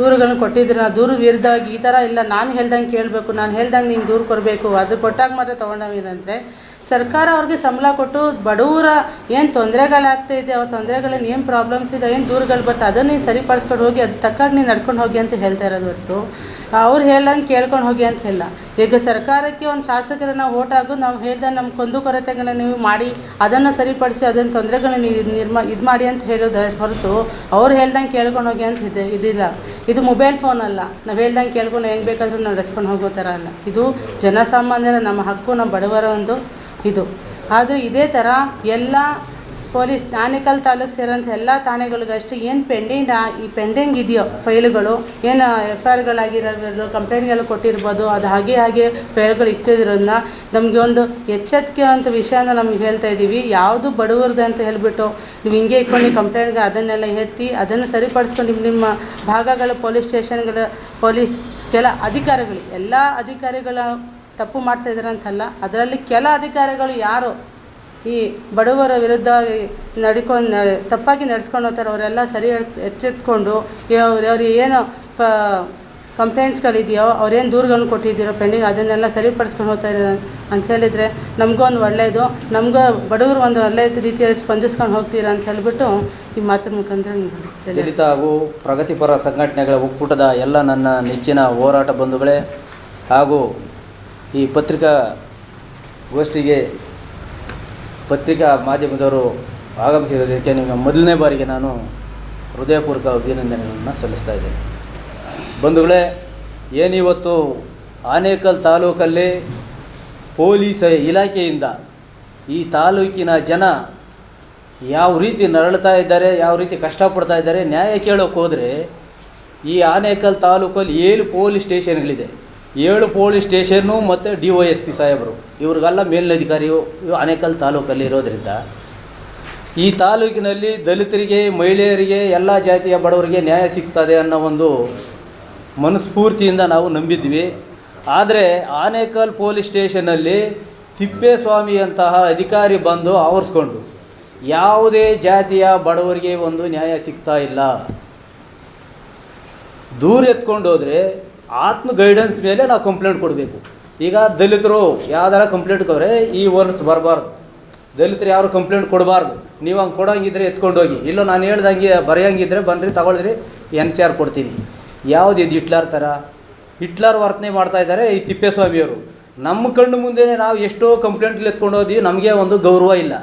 ದೂರುಗಳನ್ನ ಕೊಟ್ಟಿದ್ರು ಆ ದೂರು ವಿರುದ್ಧವಾಗಿ ಈ ಥರ ಇಲ್ಲ. ನಾನು ಹೇಳ್ದಂಗೆ ಕೇಳಬೇಕು. ನಾನು ಹೇಳ್ದಂಗೆ ನೀನು ದೂರು ಕೊಡಬೇಕು. ಅದು ಕೊಟ್ಟಾಗ ಮಾತ್ರ ತೊಗೊಂಡಾಗಿದಂದರೆ ಸರ್ಕಾರ ಅವ್ರಿಗೆ ಸಂಬಳ ಕೊಟ್ಟು ಬಡವರ ಏನು ತೊಂದರೆಗಳಾಗ್ತಾ ಇದೆ ಅವ್ರ ತೊಂದರೆಗಳನ್ನ ಏನು ಪ್ರಾಬ್ಲಮ್ಸ್ ಇದೆ, ಏನು ದೂರುಗಳು ಬರ್ತದೆ ಅದನ್ನು ನೀನು ಸರಿಪಡಿಸ್ಕೊಂಡು ಹೋಗಿ, ಅದು ತಕ್ಕಾಗಿ ನೀನು ನಡ್ಕೊಂಡು ಹೋಗಿ ಅಂತ ಹೇಳ್ತಾ ಇರೋದು ಹೊರತು, ಅವ್ರು ಹೇಳಂಗೆ ಕೇಳ್ಕೊಂಡು ಹೋಗಿ ಅಂತ ಇಲ್ಲ. ಈಗ ಸರ್ಕಾರಕ್ಕೆ ಒಂದು ಶಾಸಕರನ್ನು ಓಟ್ ಹಾಕು, ನಾವು ಹೇಳ್ದೆ ನಮ್ಮ ಕೊಂದು ಕೊರತೆಗಳನ್ನ ನೀವು ಮಾಡಿ, ಅದನ್ನು ಸರಿಪಡಿಸಿ ಅದನ್ನು ತೊಂದರೆಗಳನ್ನ ನಿರ್ಮ ಇದು ಮಾಡಿ ಅಂತ ಹೇಳೋದು ಹೊರತು, ಅವ್ರು ಹೇಳ್ದಂಗೆ ಕೇಳ್ಕೊಂಡು ಹೋಗಿ ಅಂತ ಇದೆ, ಇದಿಲ್ಲ. ಇದು ಮೊಬೈಲ್ ಫೋನ್ ಅಲ್ಲ. ನಾವು ಹೇಳ್ದಂಗೆ ಕೇಳ್ಕೊಂಡು ಹೆಂಗೆ ಬೇಕಾದ್ರೂ ನಡೆಸ್ಕೊಂಡು ಹೋಗೋ ಥರ ಅಲ್ಲ. ಇದು ಜನಸಾಮಾನ್ಯರ ನಮ್ಮ ಹಕ್ಕು ನಮ್ಮ ಬಡವರ ಒಂದು ಇದು. ಆದರೆ ಇದೇ ಥರ ಎಲ್ಲ ಪೊಲೀಸ್ ಆನೇಕಲ್ ತಾಲೂಕು ಸೇರೋಂಥ ಎಲ್ಲ ತಾಣೆಗಳಿಗಷ್ಟೇ ಏನು ಪೆಂಡಿಂಗ್ ಈ ಪೆಂಡಿಂಗ್ ಇದೆಯೋ ಫೈಲ್ಗಳು, ಏನು ಎಫ್ ಐ ಆರ್ಗಳಾಗಿರೋದು ಕಂಪ್ಲೇಂಟ್ಗಳು ಕೊಟ್ಟಿರ್ಬೋದು, ಅದು ಹಾಗೆ ಹಾಗೆ ಫೈಲ್ಗಳು ಇಕ್ಕಿದ್ರನ್ನ ನಮಗೆ ಒಂದು ಎಚ್ಚೆತ್ತಿಕೆ ಅಂತ ವಿಷಯನ ನಮ್ಗೆ ಹೇಳ್ತಾ ಇದ್ದೀವಿ. ಯಾವುದು ಬಡವ್ರದ್ದು ಅಂತ ಹೇಳಿಬಿಟ್ಟು ನೀವು ಹಿಂಗೆ ಇಟ್ಕೊಂಡು ಕಂಪ್ಲೇಂಟ್ಗೆ ಅದನ್ನೆಲ್ಲ ಎತ್ತಿ ಅದನ್ನು ಸರಿಪಡಿಸ್ಕೊಂಡು ನಿಮ್ಮ ನಿಮ್ಮ ಭಾಗಗಳ ಪೊಲೀಸ್ ಸ್ಟೇಷನ್ಗಳ ಪೊಲೀಸ್ ಕೆಲ ಅಧಿಕಾರಿಗಳು, ಎಲ್ಲ ಅಧಿಕಾರಿಗಳ ತಪ್ಪು ಮಾಡ್ತಾ ಇದ್ದಾರೆ ಅಂತಲ್ಲ ಅದರಲ್ಲಿ ಕೆಲ ಅಧಿಕಾರಿಗಳು ಯಾರು? ಈ ಬಡವರ ವಿರುದ್ಧ ನಡ್ಕೊಂಡು ತಪ್ಪಾಗಿ ನಡೆಸ್ಕೊಂಡು ಹೋಗ್ತಾರೆ, ಅವರೆಲ್ಲ ಸರಿ ಎಚ್ಚೆತ್ಕೊಂಡು ಅವ್ರು ಏನು ಪ ಕಂಪ್ಲೇಂಟ್ಸ್ಗಳಿದೆಯೋ, ಅವ್ರೇನು ದೂರುಗಳನ್ನ ಕೊಟ್ಟಿದ್ದೀರೋ ಪೆಂಡಿಂಗ್ ಅದನ್ನೆಲ್ಲ ಸರಿಪಡಿಸ್ಕೊಂಡು ಹೋಗ್ತಾ ಇದ್ದಾರೆ ಅಂತ ಹೇಳಿದರೆ ನಮಗೂ ಒಂದು ಒಳ್ಳೆಯದು ನಮಗೂ ಬಡವರು ಒಂದು ಒಳ್ಳೆಯ ರೀತಿಯಲ್ಲಿ ಸ್ಪಂದಿಸ್ಕೊಂಡು ಹೋಗ್ತೀರಾ ಅಂತ ಹೇಳಿಬಿಟ್ಟು ಈ ಮಾತಿನ ಮುಖಾಂತರ ದಲಿತ ಹಾಗೂ ಪ್ರಗತಿಪರ ಸಂಘಟನೆಗಳ ಒಕ್ಕೂಟದ ಎಲ್ಲ ನನ್ನ ನೆಚ್ಚಿನ ಹೋರಾಟ ಬಂಧುಗಳೇ ಹಾಗೂ ಈ ಪತ್ರಿಕಾ ಗೋಷ್ಠಿಗೆ ಪತ್ರಿಕಾ ಮಾಧ್ಯಮದವರು ಆಗಮಿಸಿರೋದಕ್ಕೆ ನಿಮಗೆ ಮೊದಲನೇ ಬಾರಿಗೆ ನಾನು ಹೃದಯಪೂರ್ವಕ ಅಭಿನಂದನೆಗಳನ್ನು ಸಲ್ಲಿಸ್ತಾ ಇದ್ದೇನೆ. ಬಂಧುಗಳೇ, ಏನಿವತ್ತು ಆನೇಕಲ್ ತಾಲೂಕಲ್ಲಿ ಪೊಲೀಸ್ ಇಲಾಖೆಯಿಂದ ಈ ತಾಲೂಕಿನ ಜನ ಯಾವ ರೀತಿ ನರಳ್ತಾ ಇದ್ದಾರೆ, ಯಾವ ರೀತಿ ಕಷ್ಟಪಡ್ತಾ ಇದ್ದಾರೆ, ನ್ಯಾಯ ಕೇಳೋಕೆ ಹೋದರೆ ಈ ಆನೇಕಲ್ ತಾಲೂಕಲ್ಲಿ ಏಳು ಪೊಲೀಸ್ ಸ್ಟೇಷನ್ಗಳಿದೆ. ಏಳು ಪೊಲೀಸ್ ಸ್ಟೇಷನ್ನು ಮತ್ತು ಡಿ ಒ ಎಸ್ ಪಿ ಸಾಹೇಬರು. ಇವ್ರಿಗೆಲ್ಲ ಮೇಲಧಿಕಾರಿಯು ಆನೇಕಲ್ ತಾಲೂಕಲ್ಲಿ ಇರೋದರಿಂದ ಈ ತಾಲೂಕಿನಲ್ಲಿ ದಲಿತರಿಗೆ, ಮಹಿಳೆಯರಿಗೆ, ಎಲ್ಲ ಜಾತಿಯ ಬಡವರಿಗೆ ನ್ಯಾಯ ಸಿಗ್ತದೆ ಅನ್ನೋ ಒಂದು ಮನಸ್ಫೂರ್ತಿಯಿಂದ ನಾವು ನಂಬಿದ್ವಿ ಆದರೆ ಆನೇಕಲ್ ಪೊಲೀಸ್ ಸ್ಟೇಷನಲ್ಲಿ ತಿಪ್ಪೇಸ್ವಾಮಿಯಂತಹ ಅಧಿಕಾರಿ ಬಂದು ಆವರಿಸ್ಕೊಂಡು ಯಾವುದೇ ಜಾತಿಯ ಬಡವರಿಗೆ ಒಂದು ನ್ಯಾಯ ಸಿಗ್ತಾ ಇಲ್ಲ. ದೂರ ಎತ್ಕೊಂಡೋದ್ರೆ ಆತ್ಮ ಗೈಡೆನ್ಸ್ ಮೇಲೆ ನಾವು ಕಂಪ್ಲೇಂಟ್ ಕೊಡಬೇಕು. ಈಗ ದಲಿತರು ಯಾವ್ದಾರ ಕಂಪ್ಲೇಂಟ್ ಕೊಡ್ರೆ ಈ ವರ್ಡ್ಸ್ ಬರಬಾರ್ದು. ದಲಿತರು ಯಾರು ಕಂಪ್ಲೇಂಟ್ ಕೊಡಬಾರ್ದು. ನೀವು ಹಂಗೆ ಕೊಡೋಂಗಿದ್ರೆ ಎತ್ಕೊಂಡು ಹೋಗಿ ಇಲ್ಲೋ ನಾನು ಹೇಳ್ದಂಗೆ ಬರೆಯೋಂಗಿದ್ರೆ ಬನ್ನಿರಿ ತಗೊಳ್ರಿ ಎನ್ ಸಿ ಆರ್ ಕೊಡ್ತೀನಿ. ಯಾವ್ದು ಇದು ಹಿಟ್ಲರ್ ಥರ? ಹಿಟ್ಲರ್ ವರ್ತನೆ ಮಾಡ್ತಾ ಇದ್ದಾರೆ ಈ ತಿಪ್ಪೇಸ್ವಾಮಿಯವರು. ನಮ್ಮ ಕಣ್ಣು ಮುಂದೆ ನಾವು ಎಷ್ಟೋ ಕಂಪ್ಲೇಂಟ್ಗಳು ಎತ್ಕೊಂಡು ಹೋದ್ವಿ ನಮಗೆ ಒಂದು ಗೌರವ ಇಲ್ಲ.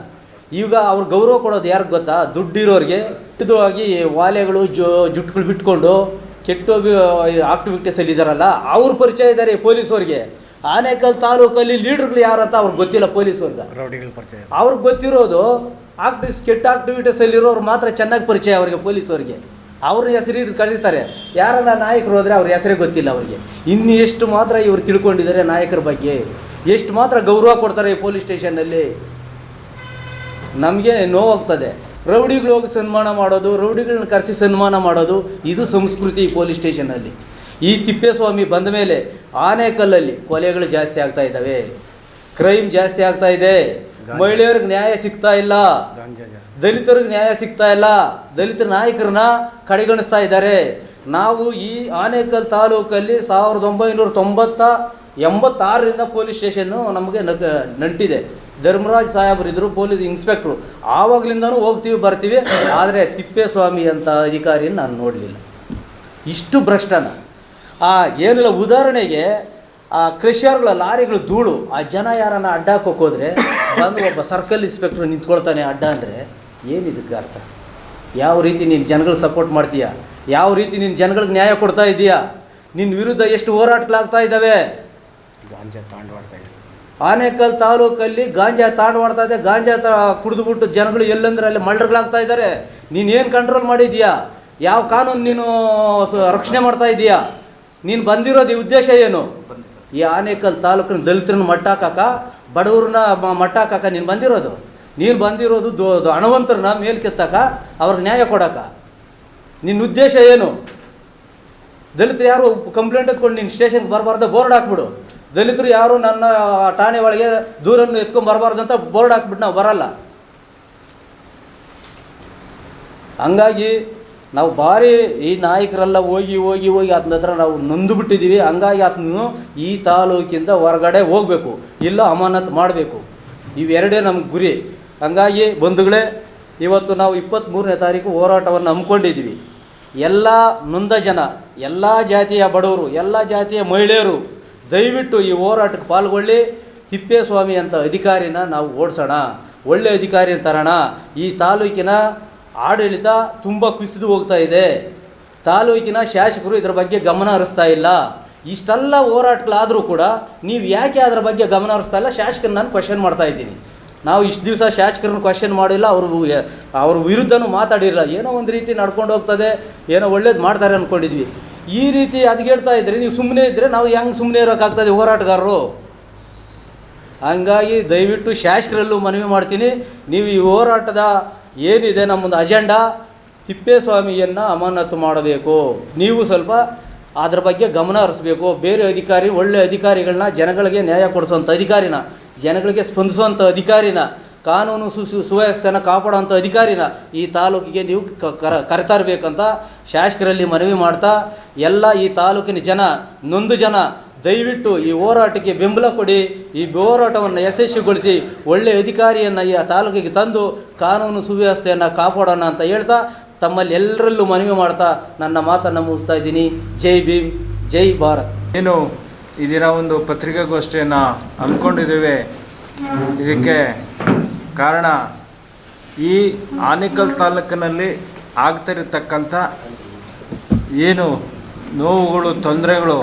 ಈಗ ಅವ್ರು ಗೌರವ ಕೊಡೋದು ಯಾರಿಗೆ ಗೊತ್ತಾ? ದುಡ್ಡಿರೋರಿಗೆ. ಇದು ಆಗಿ ವಾಲೆಗಳು ಜೋ, ಜುಟ್ಗಳು ಬಿಟ್ಕೊಂಡು ಕೆಟ್ಟ ಆಕ್ಟಿವಿಟೀಸಲ್ಲಿ ಇದ್ದಾರಲ್ಲ ಅವ್ರ ಪರಿಚಯ ಇದ್ದಾರೆ ಪೊಲೀಸವ್ರಿಗೆ. ಆನೇಕಲ್ ತಾಲೂಕಲ್ಲಿ ಲೀಡರ್ಗಳು ಯಾರಂತ ಅವ್ರಿಗೆ ಗೊತ್ತಿಲ್ಲ ಪೊಲೀಸವ್ರಿಗೆ. ರೌಡಿಗಳ ಪರಿಚಯ. ಅವ್ರಿಗೆ ಗೊತ್ತಿರೋದು ಆಕ್ಟಿವಿಸ್ ಕೆಟ್ಟ ಆಕ್ಟಿವಿಟೀಸಲ್ಲಿರೋರು ಮಾತ್ರ ಚೆನ್ನಾಗಿ ಪರಿಚಯ ಅವರಿಗೆ ಪೊಲೀಸವ್ರಿಗೆ. ಅವ್ರ ಹೆಸರು ಹಿಡಿದು ಕರೀತಾರೆ. ಯಾರನ್ನ ನಾಯಕರು ಹೋದರೆ ಅವ್ರ ಹೆಸರೇ ಗೊತ್ತಿಲ್ಲ ಅವರಿಗೆ. ಇನ್ನು ಎಷ್ಟು ಮಾತ್ರ ಇವ್ರು ತಿಳ್ಕೊಂಡಿದ್ದಾರೆ ನಾಯಕರ ಬಗ್ಗೆ. ಎಷ್ಟು ಮಾತ್ರ ಗೌರವ ಕೊಡ್ತಾರೆ ಈ ಪೊಲೀಸ್ ಸ್ಟೇಷನಲ್ಲಿ ನಮಗೆ ನೋವಾಗ್ತದೆ. ರೌಡಿಗಳು ಹೋಗಿ ಸನ್ಮಾನ ಮಾಡೋದು ರೌಡಿಗಳನ್ನ ಕರೆಸಿ ಸನ್ಮಾನ ಮಾಡೋದು ಇದು ಸಂಸ್ಕೃತಿ ಪೊಲೀಸ್ ಸ್ಟೇಷನಲ್ಲಿ. ಈ ತಿಪ್ಪೇಸ್ವಾಮಿ ಬಂದ ಮೇಲೆ ಆನೆಕಲ್ಲಲ್ಲಿ ಕೊಲೆಗಳು ಜಾಸ್ತಿ ಆಗ್ತಾ ಇದ್ದಾವೆ. ಕ್ರೈಮ್ ಜಾಸ್ತಿ ಆಗ್ತಾ ಇದೆ. ಮಹಿಳೆಯರಿಗೆ ನ್ಯಾಯ ಸಿಗ್ತಾ ಇಲ್ಲ. ದಲಿತರಿಗೆ ನ್ಯಾಯ ಸಿಗ್ತಾ ಇಲ್ಲ. ದಲಿತ ನಾಯಕರನ್ನ ಕಡೆಗಣಿಸ್ತಾ ಇದ್ದಾರೆ. ನಾವು ಈ ಆನೇಕಲ್ ತಾಲೂಕಲ್ಲಿ ಸಾವಿರದ ಒಂಬೈನೂರ ತೊಂಬತ್ತ ಎಂಬತ್ತಾರರಿಂದ ಪೊಲೀಸ್ ಸ್ಟೇಷನ್ನು ನಮಗೆ ನಂಟಿದೆ. ಧರ್ಮರಾಜ್ ಸಾಹೇಬರಿದ್ದರು ಪೊಲೀಸ್ ಇನ್ಸ್ಪೆಕ್ಟ್ರು, ಆವಾಗಲಿಂದನೂ ಹೋಗ್ತೀವಿ, ಬರ್ತೀವಿ, ಆದರೆ ತಿಪ್ಪೇಸ್ವಾಮಿ ಅಂತ ಅಧಿಕಾರಿಯನ್ನು ನಾನು ನೋಡಲಿಲ್ಲ. ಇಷ್ಟು ಭ್ರಷ್ಟನ. ಆ, ಏನಿಲ್ಲ, ಉದಾಹರಣೆಗೆ, ಆ ಕ್ರಷರ್ಗಳ ಲಾರಿಗಳು ಧೂಳು, ಆ ಜನ ಯಾರನ್ನ ಅಡ್ಡ ಹೋದ್ರೆ, ಬಂದು ಒಬ್ಬ ಸರ್ಕಲ್ ಇನ್ಸ್ಪೆಕ್ಟ್ರ್ ನಿಂತ್ಕೊಳ್ತಾನೆ ಅಡ್ಡ ಅಂದರೆ ಏನಿದಕ್ಕೆ ಅರ್ಥ? ಯಾವ ರೀತಿ ನೀನು ಜನಗಳಿಗೆ ಸಪೋರ್ಟ್ ಮಾಡ್ತೀಯಾ? ಯಾವ ರೀತಿ ನೀನು ಜನಗಳಿಗೆ ನ್ಯಾಯ ಕೊಡ್ತಾ ಇದೀಯಾ? ನಿನ್ನ ವಿರುದ್ಧ ಎಷ್ಟು ಹೋರಾಟಗಳಾಗ್ತಾ ಇದ್ದಾವೆ? ಗಾಂಜಾ ತಾಂಡವಾಡ್ತಾ ಆನೇಕಲ್ ತಾಲೂಕಲ್ಲಿ ಗಾಂಜಾ ತಾಂಡವಾಡ್ತಾ ಇದೆ. ಗಾಂಜಾ ತ ಕುಡಿದುಬಿಟ್ಟು ಜನಗಳು ಎಲ್ಲಂದ್ರೆ ಅಲ್ಲಿ ಮಲ್ಡ್ರುಗಳಾಗ್ತಾ ಇದ್ದಾರೆ. ನೀನು ಏನು ಕಂಟ್ರೋಲ್ ಮಾಡಿದ್ಯಾ ಯಾವ ಕಾನೂನು ನೀನು ರಕ್ಷಣೆ ಮಾಡ್ತಾ ಇದೀಯಾ ನೀನು ಬಂದಿರೋದು ಈ ಉದ್ದೇಶ ಏನು? ಈ ಆನೇಕಲ್ ತಾಲೂಕಿನ ದಲಿತರನ್ನ ಮಟ್ಟಾಕಾಕ, ಬಡವ್ರನ್ನ ಮಟ್ಟಾಕಾಕ ನೀನು ಬಂದಿರೋದು. ನೀನು ಬಂದಿರೋದು ದೊ- ಹಣವಂತರನ್ನ ಮೇಲ್ಕೆತ್ತಾಕ ಅವ್ರಿಗೆ ನ್ಯಾಯ ಕೊಡಕ. ನಿನ್ನ ಉದ್ದೇಶ ಏನು? ದಲಿತರು ಯಾರು ಕಂಪ್ಲೇಂಟ್ ಎತ್ಕೊಂಡು ನಿನ್ನ ಸ್ಟೇಷನ್ಗೆ ಬರಬಾರ್ದು, ಬೋರ್ಡ್ ಹಾಕ್ಬಿಡು. ದಲಿತರು ಯಾರು ನನ್ನ ಠಾಣೆ ಒಳಗೆ ದೂರನ್ನು ಎತ್ಕೊಂಡು ಬರಬಾರ್ದು ಅಂತ ಬೋರ್ಡ್ ಹಾಕ್ಬಿಟ್ಟು ನಾವು ಬರಲ್ಲ. ಹಂಗಾಗಿ ನಾವು ಭಾರಿ ಈ ನಾಯಕರೆಲ್ಲ ಹೋಗಿ ಹೋಗಿ ಹೋಗಿ ಅದನ್ನ ಹತ್ರ ನಾವು ನೊಂದು ಬಿಟ್ಟಿದ್ದೀವಿ. ಹಂಗಾಗಿ ಅದನ್ನು ಈ ತಾಲೂಕಿಂದ ಹೊರಗಡೆ ಹೋಗಬೇಕು. ಇಲ್ಲ ಅಮಾನತ್ ಮಾಡಬೇಕು. ಇವೆರಡೇ ನಮ್ಮ ಗುರಿ. ಹಂಗಾಗಿ ಬಂಧುಗಳೇ, ಇವತ್ತು ನಾವು ಇಪ್ಪತ್ತ್ಮೂರನೇ ತಾರೀಕು ಹೋರಾಟವನ್ನು ಹಮ್ಮಿಕೊಂಡಿದ್ದೀವಿ. ಎಲ್ಲ ನೊಂದ ಜನ, ಎಲ್ಲ ಜಾತಿಯ ಬಡವರು, ಎಲ್ಲ ಜಾತಿಯ ಮಹಿಳೆಯರು ದಯವಿಟ್ಟು ಈ ಹೋರಾಟಕ್ಕೆ ಪಾಲ್ಗೊಳ್ಳಿ. ತಿಪ್ಪೇಸ್ವಾಮಿ ಅಂತ ಅಧಿಕಾರಿನ ನಾವು ಓಡಿಸೋಣ. ಒಳ್ಳೆ ಅಧಿಕಾರಿ ತರೋಣ. ಈ ತಾಲೂಕಿನ ಆಡಳಿತ ತುಂಬ ಕುಸಿದು ಹೋಗ್ತಾ ಇದೆ. ತಾಲೂಕಿನ ಶಾಸಕರು ಇದರ ಬಗ್ಗೆ ಗಮನ ಹರಿಸ್ತಾ ಇಲ್ಲ. ಇಷ್ಟೆಲ್ಲ ಹೋರಾಟಗಳಾದರೂ ಕೂಡ ನೀವು ಯಾಕೆ ಅದರ ಬಗ್ಗೆ ಗಮನ ಹರಿಸ್ತಾ ಇಲ್ಲ? ಶಾಸಕರನ್ನ ನಾನು ಕ್ವಶನ್ ಮಾಡ್ತಾ ಇದ್ದೀನಿ. ನಾವು ಇಷ್ಟು ದಿವಸ ಶಾಸಕರನ್ನು ಕ್ವಶನ್ ಮಾಡಿಲ್ಲ, ಅವರು ಅವ್ರ ವಿರುದ್ಧನೂ ಮಾತಾಡಿರಲ್ಲ ಏನೋ ಒಂದು ರೀತಿ ನಡ್ಕೊಂಡು ಹೋಗ್ತದೆ, ಏನೋ ಒಳ್ಳೇದು ಮಾಡ್ತಾರೆ ಅಂದ್ಕೊಂಡಿದ್ವಿ ಈ ರೀತಿ ಹೇಳ್ತಾ ಇದ್ರೆ, ನೀವು ಸುಮ್ಮನೆ ಇದ್ದರೆ ನಾವು ಹೆಂಗೆ ಸುಮ್ಮನೆ ಇರೋಕ್ಕಾಗ್ತದೆ ಹೋರಾಟಗಾರರು? ಹಂಗಾಗಿ ದಯವಿಟ್ಟು ಶಾಸಕರಲ್ಲೂ ಮನವಿ ಮಾಡ್ತೀನಿ. ನೀವು ಈ ಹೋರಾಟದ ಏನಿದೆ ನಮ್ಮೊಂದು ಅಜೆಂಡಾ, ತಿಪ್ಪೇಸ್ವಾಮಿಯನ್ನು ಅಮಾನತು ಮಾಡಬೇಕು. ನೀವು ಸ್ವಲ್ಪ ಅದ್ರ ಬಗ್ಗೆ ಗಮನ ಹರಿಸ್ಬೇಕು. ಬೇರೆ ಅಧಿಕಾರಿ, ಒಳ್ಳೆ ಅಧಿಕಾರಿಗಳನ್ನ, ಜನಗಳಿಗೆ ನ್ಯಾಯ ಕೊಡಿಸುವಂಥ ಅಧಿಕಾರಿನ, ಜನಗಳಿಗೆ ಸ್ಪಂದಿಸುವಂಥ ಅಧಿಕಾರಿನ, ಕಾನೂನು ಸು ಸುವ್ಯವಸ್ಥೆನ ಕಾಪಾಡುವಂಥ ಅಧಿಕಾರಿನ ಈ ತಾಲೂಕಿಗೆ ನೀವು ಕರೆತರಬೇಕಂತ ಶಾಸಕರಲ್ಲಿ ಮನವಿ ಮಾಡ್ತಾ ಎಲ್ಲ ಈ ತಾಲೂಕಿನ ಜನ, ನೊಂದು ಜನ ದಯವಿಟ್ಟು ಈ ಹೋರಾಟಕ್ಕೆ ಬೆಂಬಲ ಕೊಡಿ, ಈ ಹೋರಾಟವನ್ನು ಯಶಸ್ವಿಗೊಳಿಸಿ ಒಳ್ಳೆಯ ಅಧಿಕಾರಿಯನ್ನು ಈ ತಾಲೂಕಿಗೆ ತಂದು ಕಾನೂನು ಸುವ್ಯವಸ್ಥೆಯನ್ನು ಕಾಪಾಡೋಣ ಅಂತ ಹೇಳ್ತಾ ತಮ್ಮಲ್ಲಿ ಎಲ್ಲರಲ್ಲೂ ಮನವಿ ಮಾಡ್ತಾ ನನ್ನ ಮಾತನ್ನು ಮುಗಿಸ್ತಾ ಇದ್ದೀನಿ. ಜೈ ಭೀಮ್, ಜೈ ಭಾರತ್. ಏನು ಈ ದಿನ ಒಂದು ಪತ್ರಿಕಾಗೋಷ್ಠಿಯನ್ನು ಅಂದ್ಕೊಂಡಿದ್ದೇವೆ ಇದಕ್ಕೆ ಕಾರಣ ಈ ಆನೇಕಲ್ ತಾಲೂಕಿನಲ್ಲಿ ಆಗ್ತಿರತಕ್ಕಂಥ ಏನು ನೋವುಗಳು, ತೊಂದರೆಗಳು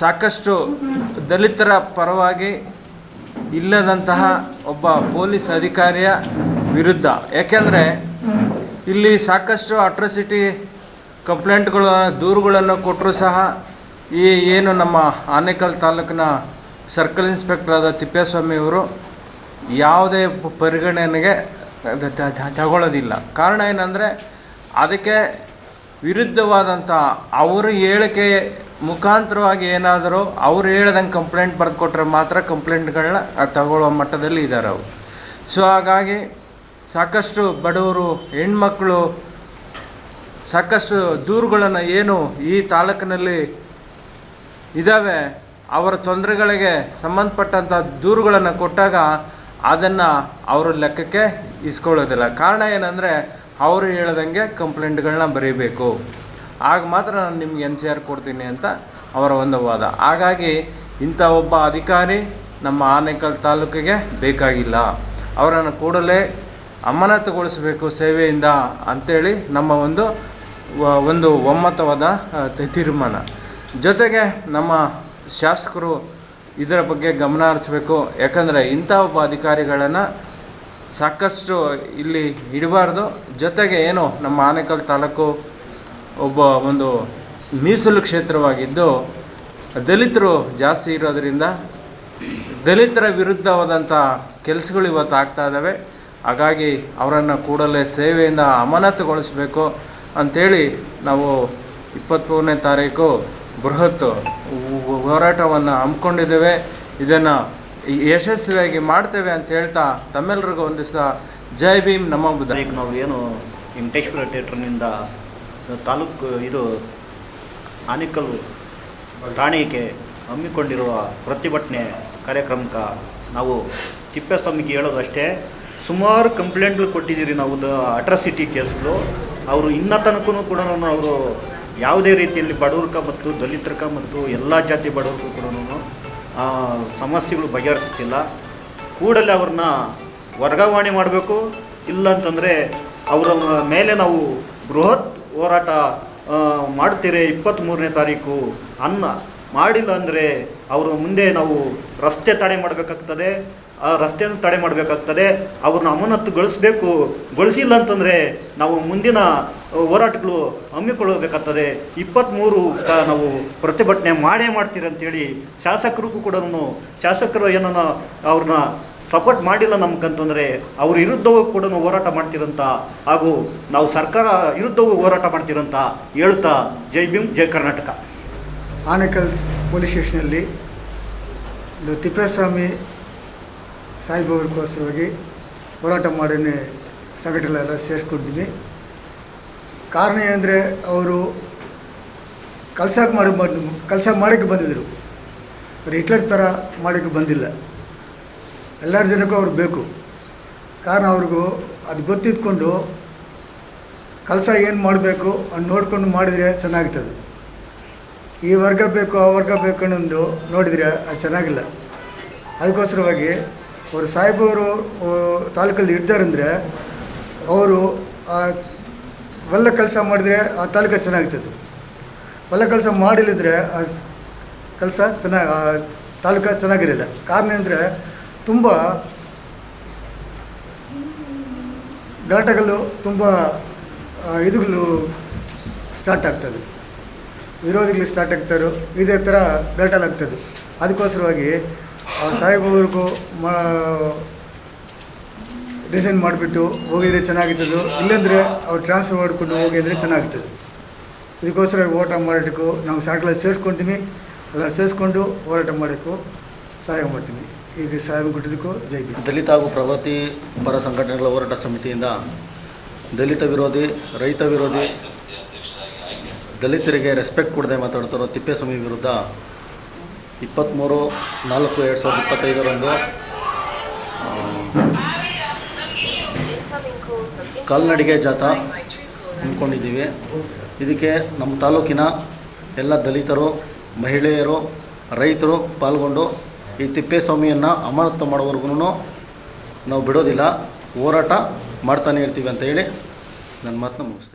ಸಾಕಷ್ಟು ದಲಿತರ ಪರವಾಗಿ ಇಲ್ಲದಂತಹ ಒಬ್ಬ ಪೊಲೀಸ್ ಅಧಿಕಾರಿಯ ವಿರುದ್ಧ. ಯಾಕೆಂದರೆ ಇಲ್ಲಿ ಸಾಕಷ್ಟು ಅಟ್ರಸಿಟಿ ಕಂಪ್ಲೇಂಟ್ಗಳು ದೂರುಗಳನ್ನು ಕೊಟ್ಟರೂ ಸಹ ಈ ಏನು ನಮ್ಮ ಆನೇಕಲ್ ತಾಲೂಕಿನ ಸರ್ಕಲ್ ಇನ್ಸ್ಪೆಕ್ಟರ್ ಆದ ತಿಪ್ಪೇಸ್ವಾಮಿ ಅವರು ಯಾವುದೇ ಪರಿಗಣನೆಗೆ ತಗೊಳ್ಳೋದಿಲ್ಲ. ಕಾರಣ ಏನಂದರೆ, ಅದಕ್ಕೆ ವಿರುದ್ಧವಾದಂಥ ಅವರು ಹೇಳಿಕೆ ಮುಖಾಂತರವಾಗಿ ಏನಾದರೂ ಅವ್ರು ಹೇಳ್ದಂಗೆ ಕಂಪ್ಲೇಂಟ್ ಬರೆದು ಕೊಟ್ಟರೆ ಮಾತ್ರ ಕಂಪ್ಲೇಂಟ್ಗಳನ್ನ ತಗೊಳ್ಳೋ ಮಟ್ಟದಲ್ಲಿ ಇದ್ದಾರೆ ಅವರು. ಸೊ ಹಾಗಾಗಿ ಸಾಕಷ್ಟು ಬಡವರು, ಹೆಣ್ಮಕ್ಳು ಸಾಕಷ್ಟು ದೂರುಗಳನ್ನು ಏನು ಈ ತಾಲೂಕಿನಲ್ಲಿ ಇದ್ದಾವೆ, ಅವರ ತೊಂದರೆಗಳಿಗೆ ಸಂಬಂಧಪಟ್ಟಂಥ ದೂರುಗಳನ್ನು ಕೊಟ್ಟಾಗ ಅದನ್ನು ಅವರು ಲೆಕ್ಕಕ್ಕೆ ಇಸ್ಕೊಳ್ಳೋದಿಲ್ಲ. ಕಾರಣ ಏನಂದರೆ, ಅವರು ಹೇಳ್ದಂಗೆ ಕಂಪ್ಲೇಂಟ್ಗಳನ್ನ ಬರೀಬೇಕು. ಆಗ ಮಾತ್ರ ನಾನು ನಿಮ್ಗೆ ಎನ್ ಸಿ ಆರ್ ಕೊಡ್ತೀನಿ ಅಂತ ಅವರ ಒಂದು ವಾದ. ಹಾಗಾಗಿ ಇಂಥ ಒಬ್ಬ ಅಧಿಕಾರಿ ನಮ್ಮ ಆನೇಕಲ್ ತಾಲೂಕಿಗೆ ಬೇಕಾಗಿಲ್ಲ. ಅವರನ್ನು ಕೂಡಲೇ ಅಮಾನತುಗೊಳಿಸಬೇಕು ಸೇವೆಯಿಂದ ಅಂಥೇಳಿ ನಮ್ಮ ಒಂದು ಒಂದು ಒಮ್ಮತವಾದ ತೀರ್ಮಾನ. ಜೊತೆಗೆ ನಮ್ಮ ಶಾಸಕರು ಇದರ ಬಗ್ಗೆ ಗಮನ ಹರಿಸ್ಬೇಕು. ಯಾಕಂದರೆ ಇಂಥ ಒಬ್ಬ ಅಧಿಕಾರಿಗಳನ್ನು ಸಾಕಷ್ಟು ಇಲ್ಲಿ ಇಡಬಾರ್ದು. ಜೊತೆಗೆ ಏನು, ನಮ್ಮ ಆನೇಕಲ್ ತಾಲೂಕು ಒಬ್ಬ ಒಂದು ಮೀಸಲು ಕ್ಷೇತ್ರವಾಗಿದ್ದು, ದಲಿತರು ಜಾಸ್ತಿ ಇರೋದರಿಂದ ದಲಿತರ ವಿರುದ್ಧವಾದಂಥ ಕೆಲಸಗಳು ಇವತ್ತು ಆಗ್ತಾ ಇದ್ದಾವೆ ಹಾಗಾಗಿ ಅವರನ್ನು ಕೂಡಲೇ ಸೇವೆಯಿಂದ ಅಮಾನತುಗೊಳಿಸಬೇಕು. ಅಂಥೇಳಿ ನಾವು ಇಪ್ಪತ್ತ್ಮೂರನೇ ತಾರೀಕು ಬೃಹತ್ ಹೋರಾಟವನ್ನು ಹಮ್ಮಿಕೊಂಡಿದ್ದೇವೆ. ಇದನ್ನು ಯಶಸ್ವಿಯಾಗಿ ಮಾಡ್ತೇವೆ ಅಂತ ಹೇಳ್ತಾ ತಮ್ಮೆಲ್ಲರಿಗೂ ಒಂದಿಸ ಜೈ ಭೀಮ್, ನಮ್ಮ ಬುದ್ಧ ನಾವು ಏನು ವೆಂಕಟೇಶ್ವರ ಥಿಯೇಟ್ರ್ನಿಂದ ತಾಲೂಕು ಇದು ಆನಿಕಲ್ ಠಾಣೆಗೆ ಹಮ್ಮಿಕೊಂಡಿರುವ ಪ್ರತಿಭಟನೆ ಕಾರ್ಯಕ್ರಮಕ್ಕೆ ನಾವು ತಿಪ್ಪೇಸ್ವಾಮಿಗೆ ಹೇಳೋದಷ್ಟೇ ಸುಮಾರು ಕಂಪ್ಲೇಂಟ್ಗಳು ಕೊಟ್ಟಿದ್ದೀರಿ ನಾವು ಅಟ್ರಾಸಿಟಿ ಕೇಸ್ಗಳು. ಅವರು ಇನ್ನ ತನಕನೂ ಕೂಡ ಅವರು ಯಾವುದೇ ರೀತಿಯಲ್ಲಿ ಬಡವ್ರಕ ಮತ್ತು ದಲಿತರಕ ಮತ್ತು ಎಲ್ಲ ಜಾತಿ ಬಡವ್ರಿಗೂ ಕೂಡ ಸಮಸ್ಯೆಗಳು ಬಗೆಹರಿಸ್ತಿಲ್ಲ. ಕೂಡಲೇ ಅವ್ರನ್ನ ವರ್ಗಾವಣೆ ಮಾಡಬೇಕು. ಇಲ್ಲ ಅಂತಂದರೆ ಅವರ ಮೇಲೆ ನಾವು ಬೃಹತ್ ಹೋರಾಟ ಮಾಡ್ತೀರಿ ಇಪ್ಪತ್ತ್ಮೂರನೇ ತಾರೀಕು ಅನ್ನ. ಮಾಡಿಲ್ಲ ಅಂದರೆ ಅವರು ಮುಂದೆ ನಾವು ರಸ್ತೆ ತಡೆ ಮಾಡಬೇಕಾಗ್ತದೆ. ಆ ರಸ್ತೆಯನ್ನು ತಡೆ ಮಾಡಬೇಕಾಗ್ತದೆ. ಅವ್ರನ್ನ ಅಮಾನತುಗೊಳಿಸ್ಬೇಕು. ಗಳಿಸಿಲ್ಲ ಅಂತಂದರೆ ನಾವು ಮುಂದಿನ ಹೋರಾಟಗಳು ಹಮ್ಮಿಕೊಳ್ಳಬೇಕಾಗ್ತದೆ. ಇಪ್ಪತ್ತ್ಮೂರು ನಾವು ಪ್ರತಿಭಟನೆ ಮಾಡೇ ಮಾಡ್ತೀರಿ ಅಂತೇಳಿ ಶಾಸಕರಿಗೂ ಕೂಡ ಶಾಸಕರು ಏನನ್ನ ಅವ್ರನ್ನ ಸಪೋರ್ಟ್ ಮಾಡಿಲ್ಲ ನಮ್ಗಂತಂದರೆ ಅವ್ರ ವಿರುದ್ಧವೂ ಕೂಡ ಹೋರಾಟ ಮಾಡ್ತಿರಂತ ಹಾಗೂ ನಾವು ಸರ್ಕಾರ ವಿರುದ್ಧವೂ ಹೋರಾಟ ಮಾಡ್ತಿರಂತ ಹೇಳ್ತಾ ಜೈ ಭೀಮ್, ಜೈ ಕರ್ನಾಟಕ. ಆನೇಕಲ್ ಪೊಲೀಸ್ ಸ್ಟೇಷನಲ್ಲಿ ತಿಪ್ಪೇಸ್ವಾಮಿ ಸಾಹೇಬವ್ರಿಗೋಸ್ಕರವಾಗಿ ಹೋರಾಟ ಮಾಡಿ ಸಂಘಟನೆಗಳೆಲ್ಲ ಸೇರಿಸ್ಕೊಂಡಿದ್ವಿ. ಕಾರಣ ಏನಂದರೆ ಅವರು ಕೆಲಸ ಮಾಡಿ ಕೆಲಸ ಮಾಡೋಕ್ಕೆ ಬಂದಿದ್ದರು ಅವ್ರು ಹಿಟ್ಲರ್ ಥರ ಮಾಡೋಕ್ಕೆ ಬಂದಿಲ್ಲ. ಎಲ್ಲರ ಜನಕ್ಕೂ ಅವ್ರು ಬೇಕು. ಕಾರಣ ಅವ್ರಿಗೂ ಅದು ಗೊತ್ತಿದ್ಕೊಂಡು ಕಲಸ ಏನು ಮಾಡಬೇಕು ಅದು ನೋಡಿಕೊಂಡು ಮಾಡಿದರೆ ಚೆನ್ನಾಗ್ತದೆ ಈ ವರ್ಗ ಬೇಕು ಆ ವರ್ಗ ಬೇಕು ಅನ್ನೊಂದು ನೋಡಿದರೆ ಅದು ಚೆನ್ನಾಗಿಲ್ಲ. ಅದಕ್ಕೋಸ್ಕರವಾಗಿ ಅವರು ಸಾಹೇಬರು ತಾಲೂಕಲ್ಲಿ ಇರ್ತಾರಂದರೆ ಅವರು ಹೊಲ ಕೆಲಸ ಮಾಡಿದರೆ ಆ ತಾಲೂಕು ಚೆನ್ನಾಗ್ತದೆ ಒಲ್ಲ ಕೆಲಸ ಮಾಡಿಲ್ಲದ್ರೆ ಆ ಕೆಲಸ ಚೆನ್ನಾಗಿ ಆ ತಾಲೂಕು ಚೆನ್ನಾಗಿರಲಿಲ್ಲ ಕಾರಣ ಅಂದರೆ ತುಂಬ ಗಲಾಟೆಗಳು ತುಂಬ ಇದುಗಳು ಸ್ಟಾರ್ಟ್ ಆಗ್ತದೆ. ವಿರೋಧಿಗಳು ಸ್ಟಾರ್ಟ್ ಆಗ್ತಾರೋ. ಇದೇ ಥರ ಗಲಾಟೆಲಾಗ್ತದೆ ಅದಕ್ಕೋಸ್ಕರವಾಗಿ ಸಾಹೇಬವ್ರಿಗೂ ಮಾ ಡಿಸೈನ್ ಮಾಡಿಬಿಟ್ಟು ಹೋಗಿದ್ರೆ ಚೆನ್ನಾಗಿರ್ತದೆ ಇಲ್ಲಂದರೆ ಅವ್ರು ಟ್ರಾನ್ಸ್ಫರ್ ಮಾಡಿಕೊಂಡು ಹೋಗಿ ಅಂದರೆ ಚೆನ್ನಾಗ್ತದೆ ಇದಕ್ಕೋಸ್ಕರ ಹೋರಾಟ ಮಾಡೋದಕ್ಕೂ ನಾವು ಸಾಯಂಕಾಲ ಸೇರಿಸ್ಕೊಂತೀನಿ ಎಲ್ಲ ಸೇರಿಸ್ಕೊಂಡು ಹೋರಾಟ ಮಾಡೋಕ್ಕೂ ಸಹಾಯ ಮಾಡ್ತೀನಿ ಈಗ ಸಹಾಯ ಕೊಟ್ಟಿದ್ದಕ್ಕೂ ಜೈ ದಲಿತ ಹಾಗೂ ಪ್ರಗತಿ ಪರ ಸಂಘಟನೆಗಳ ಹೋರಾಟ ಸಮಿತಿಯಿಂದ ದಲಿತ ವಿರೋಧಿ, ರೈತ ವಿರೋಧಿ, ದಲಿತರಿಗೆ ರೆಸ್ಪೆಕ್ಟ್ ಕೊಡದೆ ಮಾತಾಡ್ತಾರೋ ತಿಪ್ಪೇಸ್ವಾಮಿ ವಿರುದ್ಧ ಇಪ್ಪತ್ತ್ಮೂರು ನಾಲ್ಕು ಎರಡು ಸಾವಿರದ ಇಪ್ಪತ್ತೈದರಂದು ಕಾಲ್ನಡಿಗೆ ಜಾಥಾ ಅಂದ್ಕೊಂಡಿದ್ದೀವಿ ಇದಕ್ಕೆ ನಮ್ಮ ತಾಲೂಕಿನ ಎಲ್ಲ ದಲಿತರು, ಮಹಿಳೆಯರು, ರೈತರು ಪಾಲ್ಗೊಂಡು ಈ ತಿಪ್ಪೇಸ್ವಾಮಿಯನ್ನು ಅಮಾನತು ಮಾಡೋವರೆಗೂ ನಾವು ಬಿಡೋದಿಲ್ಲ ಹೋರಾಟ ಮಾಡ್ತಾನೆ ಇರ್ತೀವಿ ಅಂತ ಹೇಳಿ ನನ್ನ ಮಾತನ್ನ ಮುಗಿಸ್ತಾ ಇದ್ದೀನಿ.